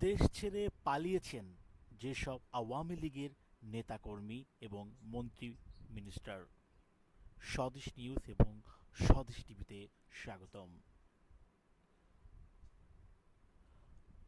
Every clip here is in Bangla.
দেশ ছেড়ে পালিয়েছেন যেসব আওয়ামী লীগের নেতাকর্মী এবং মন্ত্রী মিনিস্টার। স্বদেশ নিউজ এবং স্বদেশ টিভিতে স্বাগতম।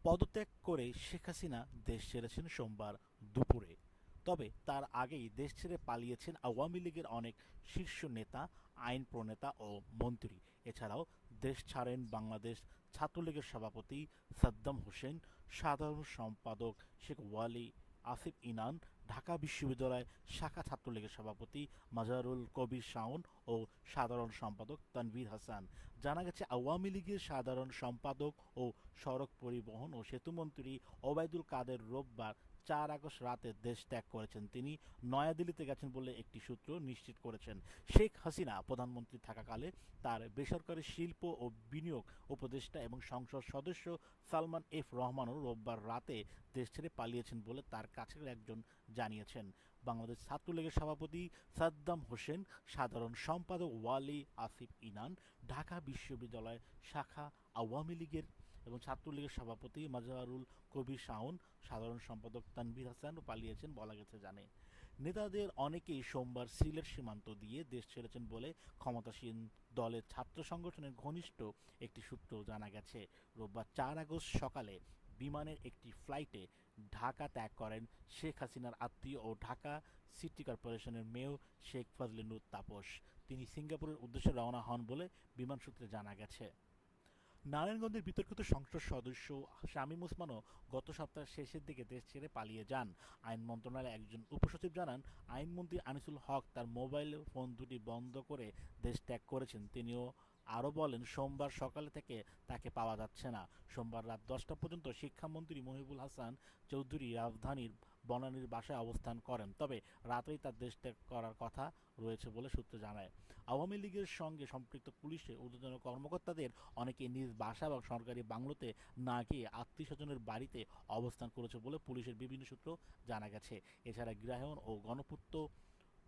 পদত্যাগ করে শেখ হাসিনা দেশ ছেড়েছেন সোমবার দুপুরে। তবে তার আগেই দেশ ছেড়ে পালিয়েছেন আওয়ামী লীগের অনেক শীর্ষ নেতা, আইন প্রণেতা ও মন্ত্রী। এছাড়াও দেশ ছাড়েন বাংলাদেশ ছাত্রলীগের সভাপতি সাদ্দাম হোসেন সাধারণ সম্পাদক শেখ ওয়ালি আসিফ ইনান, ঢাকা বিশ্ববিদ্যালয় শাখা ছাত্রলীগের সভাপতি মাজারুল কবির শাওন ও সাধারণ সম্পাদক তানভীর হাসান। জানা গেছে, আওয়ামী লীগের সাধারণ সম্পাদক ও সড়ক পরিবহন ও সেতুমন্ত্রী ওবায়দুল কাদের রোববার চার আগস্ট রাতে দেশ ত্যাগ করেছেন তিনি। নয়াদিল্লিতে গেছেন বলে একটি সূত্র নিশ্চিত করেছেন। শেখ হাসিনা প্রধানমন্ত্রী থাকাকালে তার বেসরকারি শিল্প ও বিনিয়োগ উপদেষ্টা এবং সংসদ সদস্য সালমান এফ রহমানও রোববার রাতে দেশ ছেড়ে পালিয়েছেন বলে তার কাছের একজন জানিয়েছেন। বাংলাদেশ ছাত্রলীগের সভাপতি সাদ্দাম হোসেন, সাধারণ সম্পাদক ওয়ালি আসিফ ইনান, ঢাকা বিশ্ববিদ্যালয় শাখা আওয়ামী লীগের এবং ছাত্রলীগের সভাপতি মাজারুল কবির শাওন, সাধারণ সম্পাদক তানভীর হাসান পালিয়েছেন বলা গেছে জানে। নেতাদের অনেকেই সোমবার সিলেট সীমান্ত দিয়ে দেশ ছেড়েছেন বলে ক্ষমতাসীন দলের ছাত্র সংগঠনের ঘনিষ্ঠ একটি সূত্র জানা গেছে। রোববার চার আগস্ট সকালে বিমানের একটি ফ্লাইটে ঢাকা ত্যাগ করেন শেখ হাসিনার আত্মীয় ও ঢাকা সিটি কর্পোরেশনের মেয়র শেখ ফজলিনুর তাপস। তিনি সিঙ্গাপুরের উদ্দেশ্যে রওনা হন বলে বিমান সূত্রে জানা গেছে। নারায়ণগঞ্জের বিতর্কিত সংসদ সদস্য শামীম ওসমানও গত সপ্তাহের শেষের দিকে দেশ ছেড়ে পালিয়ে যান। আইন মন্ত্রণালয়ের একজন উপসচিব জানান, আইনমন্ত্রী আনিসুল হক তার মোবাইল ফোন দুটি বন্ধ করে দেশ ত্যাগ করেছেন। তিনিও আরও বলেন, সোমবার সকালে থেকে তাকে পাওয়া যাচ্ছে না। সোমবার রাত দশটা পর্যন্ত শিক্ষামন্ত্রী মহিবুল হাসান চৌধুরী রাজধানীর বনানীর বাসায় অবস্থান করেন। তবে রাতেই তার দেশ ত্যাগ করার কথা রয়েছে বলে সূত্র জানায়। আওয়ামী লীগের সঙ্গে সম্পৃক্ত পুলিশের ঊর্ধ্বতন কর্মকর্তাদের অনেকে নিজ বাসা বা সরকারি বাংলোতে না গিয়ে আত্মীয় স্বজনের বাড়িতে অবস্থান করেছে বলে পুলিশের বিভিন্ন সূত্র জানা গেছে। এছাড়া গৃহায়ন ও গণপূর্ত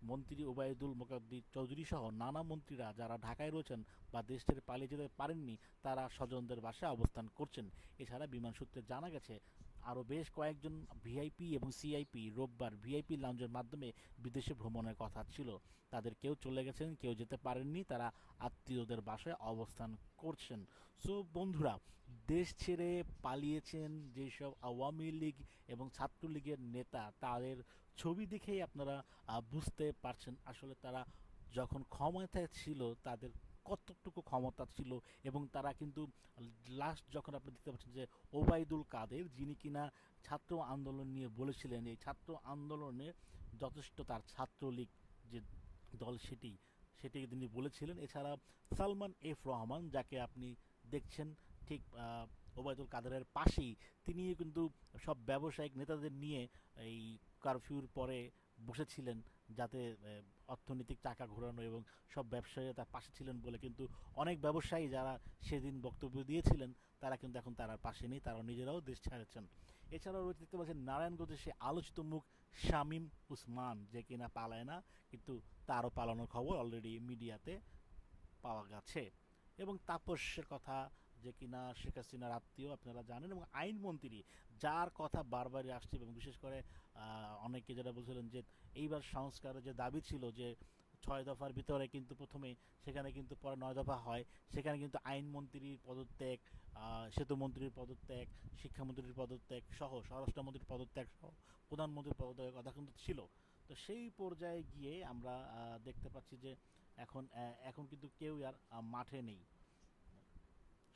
মন্ত্রী ওবায়দুল মোকাদ্দির চৌধুরী সহ নানা মন্ত্রীরা যারা ঢাকায় রয়েছেন বা দেশ পালিয়ে যেতে পারেননি, তারা স্বজনদের বাসায় অবস্থান করছেন। এছাড়া বিমান সূত্রে জানা গেছে আরও বেশ কয়েকজন ভিআইপি এবং সিআইপি রোববার ভিআইপি লাউঞ্জের মাধ্যমে বিদেশে ভ্রমণের কথা ছিল। তাদের কেউ চলে গেছেন, কেউ যেতে পারেননি, তারা আত্মীয়দের বাসায় অবস্থান করছেন। সো, বন্ধুরা, দেশ ছেড়ে পালিয়েছেন যেসব আওয়ামী লীগ এবং ছাত্রলীগের নেতা, তাদের ছবি দেখেই আপনারা বুঝতে পারছেন আসলে তারা যখন ক্ষমতায় ছিল, তাদের কতটুকু ক্ষমতা ছিল এবং তারা কিন্তু লাস্ট যখন আপনি দেখতে পাচ্ছেন যে ওবায়দুল কাদের, যিনি কিনা ছাত্র আন্দোলন নিয়ে বলেছিলেন, এই ছাত্র আন্দোলনে যথেষ্ট তার ছাত্রলীগ যে দল সেটি সেটি তিনি বলেছিলেন। এছাড়া সালমান এফ রহমান, যাকে আপনি দেখছেন ঠিক ওবায়দুল কাদেরের পাশেই তিনি কিন্তু সব ব্যবসায়িক নেতাদের নিয়ে এই কারফিউর পরে বসেছিলেন যাতে অর্থনৈতিক চাকা ঘোরানো এবং সব ব্যবসায়ী তার পাশে ছিলেন বলে কিন্তু অনেক ব্যবসায়ী যারা সেদিন বক্তব্য দিয়েছিলেন, তারা কিন্তু এখন তার পাশে নেই, তারা নিজেরাও দেশ ছাড়েছেন। এছাড়াও রয়েছে দেখতে পাচ্ছেন নারায়ণগঞ্জের সে আলোচিত মুখ শামীম উসমান, যে কিনা পালায় না, কিন্তু তারও পালানোর খবর অলরেডি মিডিয়াতে পাওয়া গেছে। এবং তাপসের কথা যে কিনা শেখ হাসিনার আত্মীয়, আপনারা জানেন, এবং আইনমন্ত্রী যার কথা বারবারই আসছে, এবং বিশেষ করে অনেকে যেটা বলছিলেন যে এইবার সংস্কারের যে দাবি ছিল যে ছয় দফার ভিতরে কিন্তু প্রথমে সেখানে কিন্তু পরে নয় দফা হয়, সেখানে কিন্তু আইনমন্ত্রীর পদত্যাগ সেতুমন্ত্রীর পদত্যাগ, শিক্ষামন্ত্রীর পদত্যাগ সহ, স্বরাষ্ট্রমন্ত্রীর পদত্যাগ সহ, প্রধানমন্ত্রীর পদত্যাগের কথা কিন্তু ছিল। তো সেই পর্যায়ে গিয়ে আমরা দেখতে পাচ্ছি যে এখন এখন কিন্তু কেউ আর মাঠে নেই।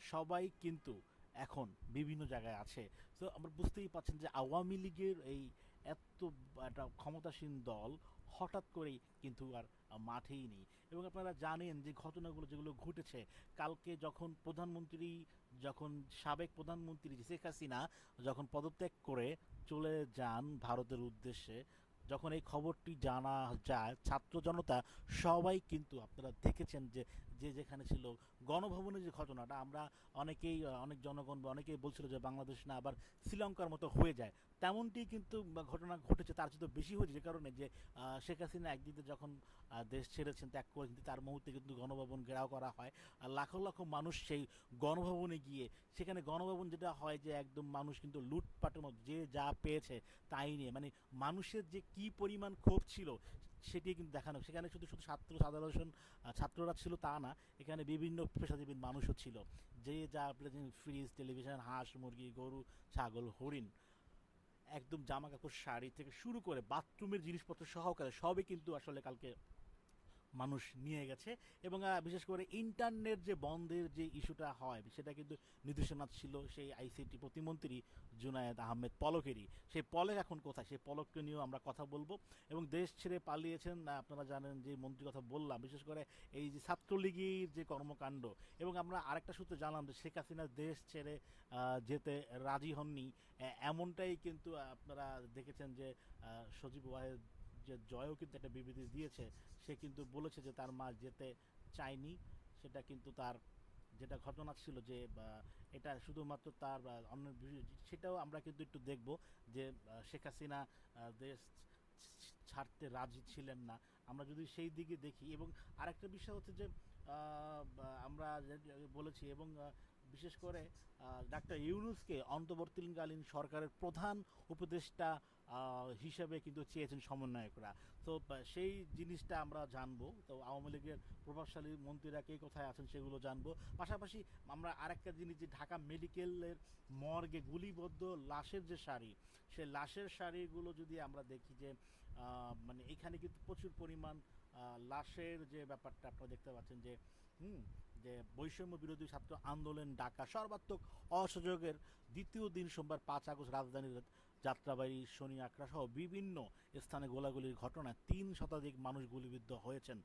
সবাই কিন্তু এখন বিভিন্ন জায়গায় আছে। তো আমরা বুঝতেই পারছেন যে আওয়ামী লীগের এই এত একটা ক্ষমতাসীন দল হঠাৎ করেই কিন্তু আর মাঠেই নেই। এবং আপনারা জানেন যে ঘটনাগুলো যেগুলো ঘটেছে, কালকে যখন প্রধানমন্ত্রী, যখন সাবেক প্রধানমন্ত্রী শেখ হাসিনা যখন পদত্যাগ করে চলে যান ভারতের উদ্দেশ্যে, যখন এই খবরটি জানা যায়, ছাত্র জনতা সবাই কিন্তু আপনারা দেখেছেন যে যে যেখানে ছিল। গণভবনের যে ঘটনাটা, আমরা অনেকেই অনেক জনগণ বা অনেকেই বলছিল যে বাংলাদেশ না, আবার শ্রীলঙ্কার মতো হয়ে যায়। তেমনটি কিন্তু ঘটনা ঘটেছে, তার চেয়ে বেশি হয়েছে যে কারণে যে শেখ হাসিনা একদিকে যখন দেশ ছেড়েছেন, ত্যাগ করেছেন, তার মুহূর্তে কিন্তু গণভবন ঘেরাও করা হয়। আর লাখো লাখো মানুষ সেই গণভবনে গিয়ে, সেখানে গণভবন যেটা হয় যে একদম মানুষ কিন্তু লুটপাটের মতো যে যা পেয়েছে তাই নিয়ে মানে মানুষের যে কি পরিমাণ ক্ষোভ ছিল সেটি কিন্তু দেখানো। সেখানে শুধু শুধু ছাত্র, সাধারণ ছাত্ররা ছিল তা না, এখানে বিভিন্ন পেশাজীবী মানুষও ছিল। যে যা ফ্রিজ টেলিভিশন হাঁস, মুরগি, গরু, ছাগল, হরিণ, একদম জামা কাপড়, শাড়ি থেকে শুরু করে বাথরুমের জিনিসপত্র সহকারে সবই কিন্তু আসলে কালকে মানুষ নিয়ে গেছে এবং বিশেষ করে ইন্টারনেট যে বন্ধের যে ইস্যুটা হয়, সেটা কিন্তু নির্দেশনা ছিল সেই আইসিটি প্রতিমন্ত্রী জুনায়েদ আহমেদ পলকেরই। সেই পলক এখন কোথায়? সেই পলককে নিয়েও আমরা কথা বলব। এবং দেশ ছেড়ে পালিয়েছেন আপনারা জানেন যে মন্ত্রীর কথা বললাম, বিশেষ করে এই যে ছাত্রলীগের যে কর্মকাণ্ড। এবং আমরা আরেকটা সূত্রে জানলাম যে শেখ হাসিনা দেশ ছেড়ে যেতে রাজি হননি। এমনটাই কিন্তু আপনারা দেখেছেন যে সজীব ওয়াহেদ যে জয়ও কিন্তু একটা বিবৃতি দিয়েছে, সে কিন্তু বলেছে যে তার মা যেতে চায়নি। সেটা কিন্তু তার যেটা ঘটনা ছিল যে এটা শুধুমাত্র তার অন্য সেটাও আমরা কিন্তু একটু দেখব যে শেখ হাসিনা দেশ ছাড়তে রাজি ছিলেন না। আমরা যদি সেই দিকে দেখি এবং আরেকটা বিষয় হচ্ছে যে আমরা বলেছি এবং বিশেষ করে ডাক্তার ইউনুসকে অন্তর্বর্তীকালীন সরকারের প্রধান উপদেষ্টা হিসেবে কিন্তু চেয়েছেন সমন্বয়করা। তো সেই জিনিসটা আমরা জানব। তো, আওয়ামী লীগের প্রভাবশালী মন্ত্রীরা কে কোথায় আছেন সেগুলো জানব। পাশাপাশি আমরা আরেকটা জিনিস, যে ঢাকা মেডিকেলের মর্গে গুলিবদ্ধ লাশের যে শাড়ি সেই লাশের শাড়িগুলো যদি আমরা দেখি যে মানে এখানে কিন্তু প্রচুর পরিমাণ লাশের যে ব্যাপারটা আপনারা দেখতে পাচ্ছেন যে, হুম যে বৈষম্য বিরোধী ছাত্র আন্দোলন ডাকা সর্বাত্মক অসহযোগের দ্বিতীয় দিন সোমবার পাঁচ আগস্ট রাজধানীর যাত্রাবাড়ি শনি আখড়া সহ বিভিন্ন স্থানে গোলাগুলির ঘটনায় তিন শতাধিক মানুষ গুলিবিদ্ধ হয়েছেন।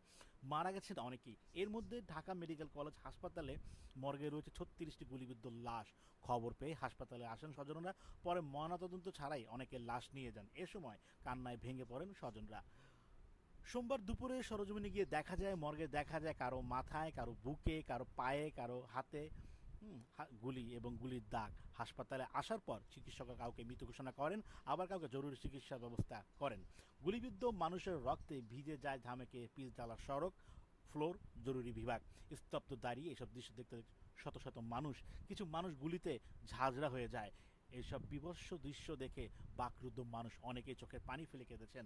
মারা গেছেন অনেকেই। এর মধ্যে ঢাকা মেডিকেল কলেজ হাসপাতালে মর্গে রয়েছে ছত্রিশটি গুলিবিদ্ধ লাশ। খবর পেয়ে হাসপাতালে আসেন স্বজনরা। পরে ময়নাতদন্ত ছাড়াই অনেকে লাশ নিয়ে যান। এ সময় কান্নায় ভেঙে পড়েন স্বজনরা। সোমবার দুপুরে সরজমিনে গিয়ে দেখা যায়, মর্গে দেখা যায় কারও মাথায়, কারও বুকে, কারও পায়ে, কারও হাতে গুলি এবং গুলির দাগ। হাসপাতালে আসার পর চিকিৎসকরা কাউকে মৃত ঘোষণা করেন, আবার কাউকে জরুরি চিকিৎসার ব্যবস্থা করেন। গুলিবিদ্ধ মানুষের রক্তে ভিজে যায় ধামেকে ডালার সড়ক, ফ্লোর, জরুরি বিভাগ। স্তব্ধ দাঁড়িয়ে এসব দৃশ্য দেখতে শত শত মানুষ। কিছু মানুষ গুলিতে ঝাঁঝরা হয়ে যায়। এসব বিভৎস দৃশ্য দেখে বাকরুদ্ধ মানুষ অনেকেই চোখের পানি ফেলে কেঁদেছেন।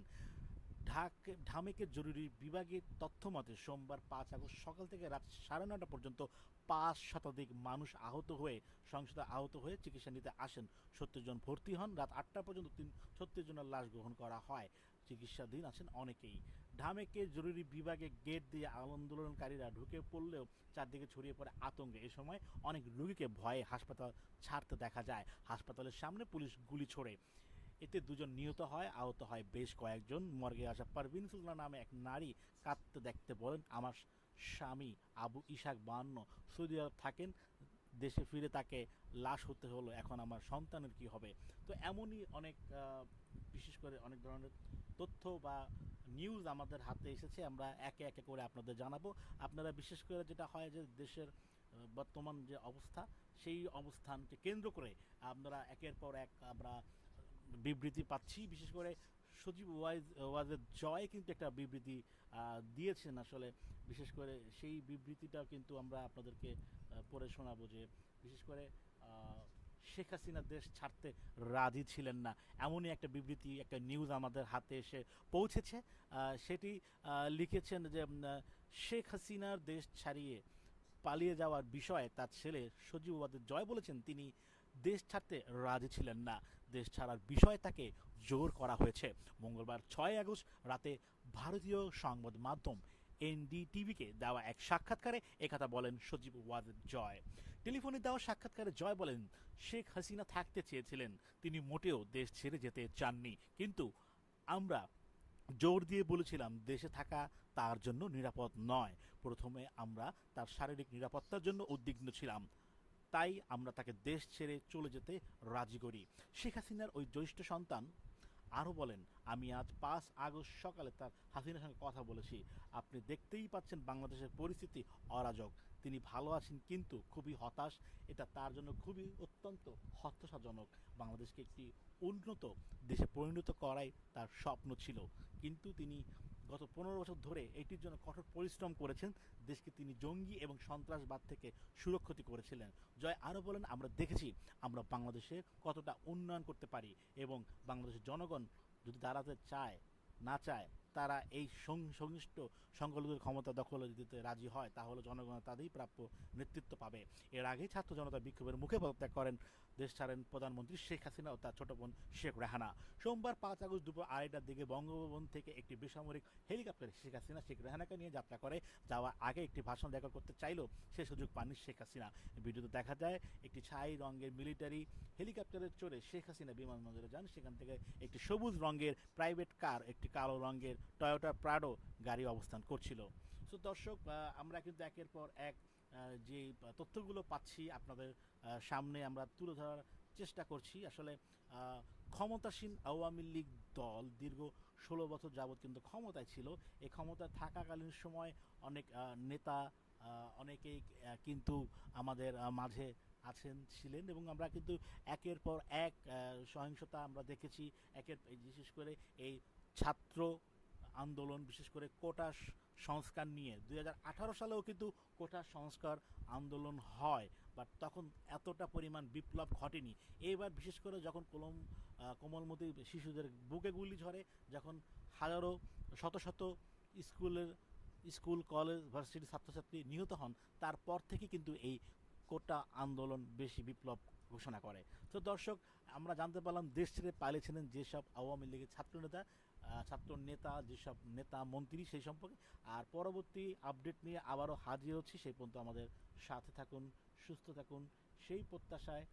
ঢাক ঢামেকের জরুরি বিভাগের তথ্য মতে সোমবার পাঁচ আগস্ট সকাল থেকে রাত সাড়ে নটা পর্যন্ত পাঁচ শতাধিক মানুষ আহত হয়ে, সংসদে আহত হয়ে চিকিৎসা নিতে আসেন। সত্তর জন ভর্তি হন। রাত আটটা পর্যন্ত তিন ছত্রিশ জনের লাশ গ্রহণ করা হয়। চিকিৎসাধীন আছেন অনেকেই। ঢামেকে জরুরি বিভাগে গেট দিয়ে আন্দোলনকারীরা ঢুকে পড়লেও চারদিকে ছড়িয়ে পড়ে আতঙ্কে। এ সময় অনেক রোগীকে ভয়ে হাসপাতাল ছাড়তে দেখা যায়। হাসপাতালের সামনে পুলিশ গুলি ছোড়ে। এতে দুজন নিহত হয়, আহত হয় বেশ কয়েকজন। মর্গে আসা পারভিন সুলতানা নামে এক নারী কাঁদতে দেখতে বলেন, আমার স্বামী আবু ইশাক বান্ন সৌদি আরব থাকেন, দেশে ফিরে তাকে লাশ হতে হলো, এখন আমার সন্তানের কি হবে? তো এমনই অনেক বিশেষ করে অনেক ধরনের তথ্য বা নিউজ আমাদের হাতে এসেছে, আমরা একে একে করে আপনাদের জানাব। আপনারা বিশেষ করে যেটা হয় যে দেশের বর্তমান যে অবস্থা, সেই অবস্থানকে কেন্দ্র করে আপনারা একের পর এক আমরা বিবৃতি পাচ্ছি, বিশেষ করে সজীব ওয়াইজ ওয়াজের জয় কিন্তু একটা বিবৃতি দিয়েছেন আসলে। বিশেষ করে সেই বিবৃতিটাও কিন্তু আমরা আপনাদেরকে পড়ে শোনাবো যে, বিশেষ করে শেখ হাসিনা দেশ ছাড়তে রাজি ছিলেন না। এমনই একটা বিবৃতি, একটা নিউজ আমাদের হাতে এসে পৌঁছেছে। সেটি লিখেছেন যে শেখ হাসিনার দেশ ছাড়িয়ে পালিয়ে যাওয়ার বিষয়ে তার ছেলে সজীব ওয়াদের জয় বলেছেন, তিনি দেশ ছাড়তে রাজি ছিলেন না। দেশ ছাড়ার বিষয়ে তাকে জোর করা হয়েছে। মঙ্গলবার ছয় আগস্ট রাতে ভারতীয় সংবাদ মাধ্যম এনডিটিভিকে দেওয়া এক সাক্ষাৎকারে একথা বলেন সজীব ওয়াজেদ জয়। টেলিফোনে দেওয়া সাক্ষাৎকারে জয় বলেন, শেখ হাসিনা থাকতে চেয়েছিলেন, তিনি মোটেও দেশ ছেড়ে যেতে চাননি। কিন্তু আমরা জোর দিয়ে বলেছিলাম, দেশে থাকা তার জন্য নিরাপদ নয়। প্রথমে আমরা তার শারীরিক নিরাপত্তার জন্য উদ্বিগ্ন ছিলাম। তাই আমরা তাকে দেশ ছেড়ে চলে যেতে রাজি করি। শেখ হাসিনার ওই জ্যৈষ্ঠ সন্তান আরও বলেন, আমি আজ পাঁচ আগস্ট সকালে তার হাসিনার সঙ্গে কথা বলেছি। আপনি দেখতেই পাচ্ছেন বাংলাদেশের পরিস্থিতি অরাজক। তিনি ভালো আছেন কিন্তু খুবই হতাশ। এটা তার জন্য খুবই অত্যন্ত হতাশাজনক। বাংলাদেশকে একটি উন্নত দেশে পরিণত করাই তার স্বপ্ন ছিল। কিন্তু তিনি গত পনেরো বছর ধরে এটির জন্য কঠোর পরিশ্রম করেছেন। দেশকে তিনি জঙ্গি এবং সন্ত্রাসবাদ থেকে সুরক্ষিত করেছিলেন। জয় আরও বলেন, আমরা দেখেছি আমরা বাংলাদেশে কতটা উন্নয়ন করতে পারি এবং বাংলাদেশের জনগণ যদি দাঁড়াতে চায়, না চায় তারা এই সংশ্লিষ্ট সংখ্যালঘুদের ক্ষমতা দখল দিতে রাজি হয়, তাহলে জনগণ তাদেরই প্রাপ্য নেতৃত্ব পাবে। এর আগেই ছাত্র জনতা বিক্ষোভের মুখে পদত্যাগ করেন, দেশ ছাড়েন প্রধানমন্ত্রী শেখ হাসিনা ও তার ছোট বোন শেখ রেহানা। সোমবার পাঁচ আগস্ট দুপুর আড়াইটার দিকে বঙ্গভবন থেকে একটি বেসামরিক হেলিকপ্টার শেখ হাসিনা শেখ রেহানাকে নিয়ে যাত্রা করে। যাওয়ার আগে একটি ভাষণ রেকর্ড করতে চাইলেও সে সুযোগ পাননি শেখ হাসিনা। ভিডিওতে দেখা যায়, একটি ছাই রঙের মিলিটারি হেলিকপ্টারে চড়ে শেখ হাসিনা বিমানবন্দরে যান। সেখান থেকে একটি সবুজ রঙের প্রাইভেট কার, একটি কালো রঙের টয়োটা প্রাডো গাড়ি অবস্থান করছিল। সো দর্শক আমরা কিন্তু একের পর এক যে তথ্যগুলো পাচ্ছি আপনাদের সামনে আমরা তুলে ধরার চেষ্টা করছি। আসলে ক্ষমতাসীন আওয়ামী লীগ দল দীর্ঘ ষোলো বছর যাবৎ কিন্তু ক্ষমতায় ছিল। এই ক্ষমতায় থাকাকালীন সময় অনেক নেতা অনেকেই কিন্তু আমাদের মাঝে আছেন, ছিলেন এবং আমরা কিন্তু একের পর এক সহিংসতা আমরা দেখেছি। একের বিশেষ করে এই ছাত্র আন্দোলন, বিশেষ করে কোটা সংস্কার নিয়ে। দুই হাজার আঠারো সালেও কিন্তু কোটা সংস্কার আন্দোলন হয় বাট তখন এতটা পরিমাণ বিপ্লব ঘটেনি। এবার বিশেষ করে যখন কলম কোমলমতি শিশুদের বুকে গুলি ঝরে, যখন হাজারো, শত শত স্কুলের, স্কুল, কলেজ, ভার্সিটি ছাত্রছাত্রী নিহত হন, তারপর থেকে কিন্তু এই কোটা আন্দোলন বেশি বিপ্লব ঘোষণা করে। তো দর্শক, আমরা জানতে পারলাম দেশ ছেড়ে পালিয়েছিলেন যেসব আওয়ামী লীগের ছাত্রনেতা ছাত্র নেতা, যেসব নেতা, মন্ত্রী সেই সম্পর্কে। আর পরবর্তী আপডেট নিয়ে আবারও হাজির হচ্ছি। সেই পর্যন্ত আমাদের সাথে থাকুন, সুস্থ থাকুন। সেই প্রত্যাশায়